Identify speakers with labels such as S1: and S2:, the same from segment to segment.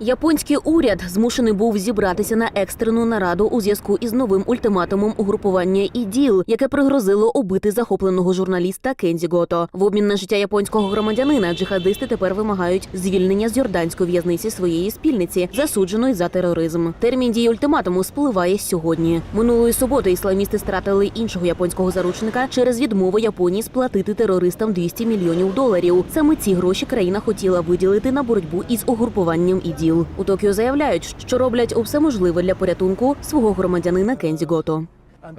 S1: Японський уряд змушений був зібратися на екстрену нараду у зв'язку із новим ультиматумом угрупування іділ, яке пригрозило убити захопленого журналіста Кензі Гото. В обмін на життя японського громадянина джихадисти тепер вимагають звільнення з юрданської в'язниці своєї спільниці, засудженої за тероризм. Термін дії ультиматуму спливає сьогодні. Минулої суботи ісламісти стратили іншого японського заручника через відмову Японії сплатити терористам 200 мільйонів доларів. Саме ці гроші країна хотіла виділити на боротьбу із угрупуванням іділ. У Токіо заявляють, що роблять усе можливе для порятунку свого громадянина Кензі Гото.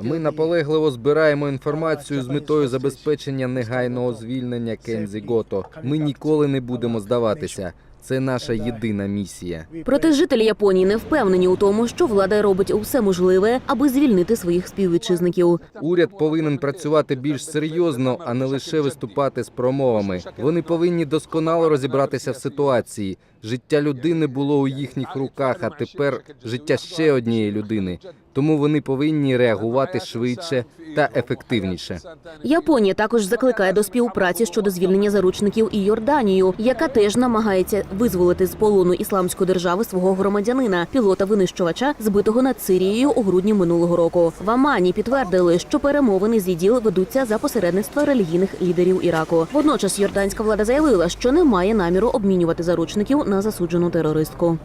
S2: Ми наполегливо збираємо інформацію з метою забезпечення негайного звільнення Кензі Гото. Ми ніколи не будемо здаватися. Це наша єдина місія.
S1: Проте жителі Японії не впевнені у тому, що влада робить усе можливе, аби звільнити своїх співвітчизників.
S2: Уряд повинен працювати більш серйозно, а не лише виступати з промовами. Вони повинні досконало розібратися в ситуації. Життя людини було у їхніх руках, а тепер життя ще однієї людини. Тому вони повинні реагувати швидше та ефективніше.
S1: Японія також закликає до співпраці щодо звільнення заручників і Йорданію, яка теж намагається визволити з полону ісламської держави свого громадянина, пілота винищувача, збитого над Сирією у грудні минулого року. В Амані підтвердили, що перемовини з іділ ведуться за посередництва релігійних лідерів Іраку. Водночас йорданська влада заявила, що не має наміру обмінювати заручників на засуджену терористку.